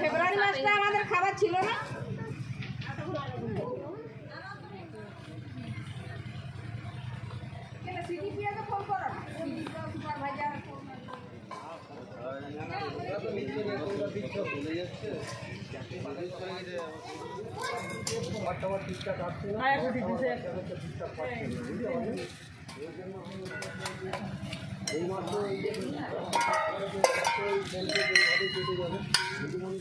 ফেব্রুয়ারি মাসটা আমাদের খাবার ছিল না।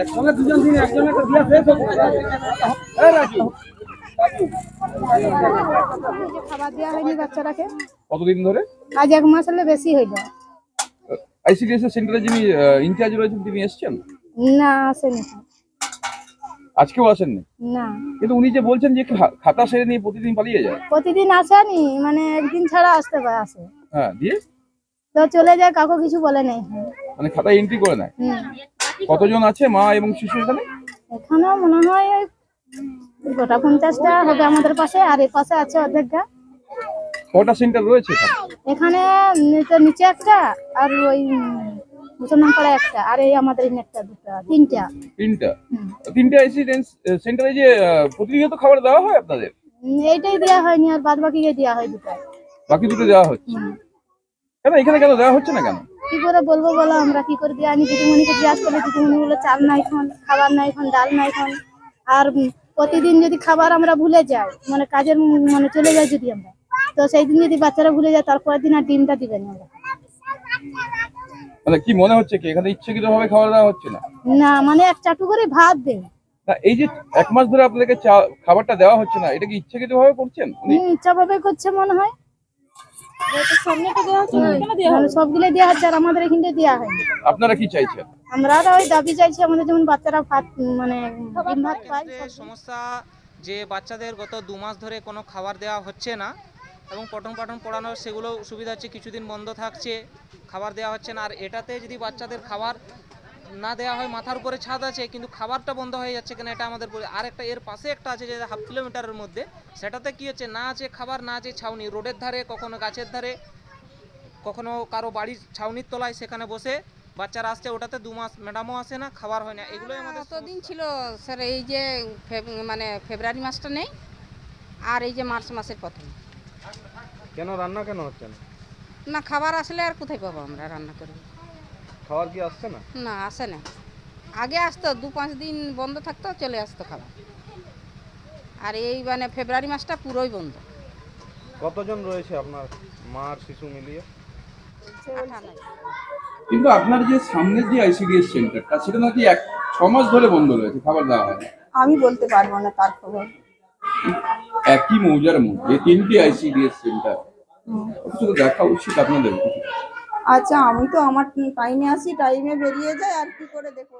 একসঙ্গে দুজন দিন একজনের একটা দিয়া শেষ হোক এই রাজু। খাবার দেওয়া হয়নি বাচ্চাটাকে কতদিন ধরে? আজ এক মাস হলে বেশি হইল আইসিডিএস এর সেন্টারে যিনি ইনচার্জ রয়েছেন তিনি এসেছেন? না আসেনি। আজকেও আসেননি? না। কিন্তু উনি যে বলছেন যে খাতা সেরে নিয়ে প্রতিদিন পালিয়ে যায়। প্রতিদিন আসেনি মানে একদিন ছাড়া আসতে পারে আসে। হ্যাঁ দিয়ে? তো চলে যায় কাউকে কিছু বলে নেই। মানে খাতা এন্ট্রি করে নেয়। কতজন আছে মা এবং শিশু এখানে? এখানেও মনে হয় গোটা পঞ্চাশটা হবে আমাদের পাশে আর এই পাশে আছে অর্ধেকটা। কটা সেন্টার রয়েছে এখানে? এখানে নিচে একটা আর ওই মুসলমান পাড়ায় একটা আর এই আমাদের একটা দুটা তিনটা। তিনটা? তিনটা রেসিডেন্স সেন্টারে যে প্রতিনিয়ত খাবার দেওয়া হয় আপনাদের? এইটাই দেওয়া হয়নি আর বাদ বাকি দেওয়া হয় দুটো বাকি দুটো দেওয়া হচ্ছে কেন এখানে কেন দেওয়া হচ্ছে না কেন? কি করে বলব বলো আমরা কি করে দিয়ে আনি? দিদিমণিকে জিজ্ঞাসা করলে দিদিমণি বলে চাল নাই এখন খাবার নাই এখন ডাল নাই এখন। আর প্রতিদিন যদি খাবার আমরা ভুলে যাই মানে কাজের মানে চলে যাই যদি আমরা তো সেই দিন যদি বাচ্চারা ভুলে যায় তারপরের দিন আর ডিমটা দিবেন আমরা মানে কি মনে হচ্ছে কি? এখানে ইচ্ছাকৃত ভাবে খাবার দেওয়া হচ্ছে না? না মানে এক চাটু করে ভাত দেয় না এই যে এক মাস ধরে আপনাদেরকে খাবারটা দেওয়া হচ্ছে না এটা কি ইচ্ছাকৃত ভাবে করছেন ইচ্ছা ভাবে করছে মনে হয়। মানে সবগুলো দেওয়া হচ্ছে আর আমাদের এখানটা দেওয়া হয়নি আপনারা কি চাইছেন? আমরা ওই দাবি চাইছি আমাদের যেমন বাচ্চারা ভাত মানে সমস্যা যে বাচ্চাদের গত দু মাস ধরে কোনো খাবার দেওয়া হচ্ছে না এবং পঠন পাঠন পড়ানোর সেগুলো সুবিধা হচ্ছে কিছুদিন বন্ধ থাকছে খাবার দেওয়া হচ্ছে না। আর এটাতে যদি বাচ্চাদের খাবার না দেওয়া হয় মাথার উপরে ছাদ আছে কিন্তু খাবারটা বন্ধ হয়ে যাচ্ছে কেন এটা আমাদের আর একটা এর পাশে একটা আছে যে হাফ কিলোমিটারের মধ্যে সেটাতে কি হচ্ছে না আছে খাবার না আছে ছাউনি রোডের ধারে কখনো গাছের ধারে কখনো কারও বাড়ির ছাউনির তলায় সেখানে বসে বাচ্চারা আসছে ওটাতে দু মাস ম্যাডামও আসে না খাবার হয় না। এগুলোই আমাদের কতদিন ছিল স্যার এই যে মানে ফেব্রুয়ারি মাসটা নেই আর এই যে মার্চ মাসের প্রথম। কেন রান্না কেন হচ্ছে না? না খাবার আসলে আর কোথায় পাবো আমরা রান্না করব খাবার কি আসছে না? না আসে না। আগে আসতো দু পাঁচ দিন বন্ধ থাকতো চলে আসতো খাবার। আর এই মানে ফেব্রুয়ারি মাসটা পুরোই বন্ধ। কতজন রয়েছে আপনার মা আর শিশু মিলিয়ে? কিন্তু আপনার যে সামনের যে আইসিডিএস সেন্টারটা সেটা নাকি এক ছ মাস ধরে বন্ধ রয়েছে খাবার দেওয়া হয় আমি বলতে পারব না তার খবর। একই মৌজার মধ্যে তিনটি আইসিডিএস সেন্টার অথচ দেখা উচিত আপনাদের। আচ্ছা আমি তো আমার টাইমে আসি টাইমে বেরিয়ে যাই, আর কি করে দেখব?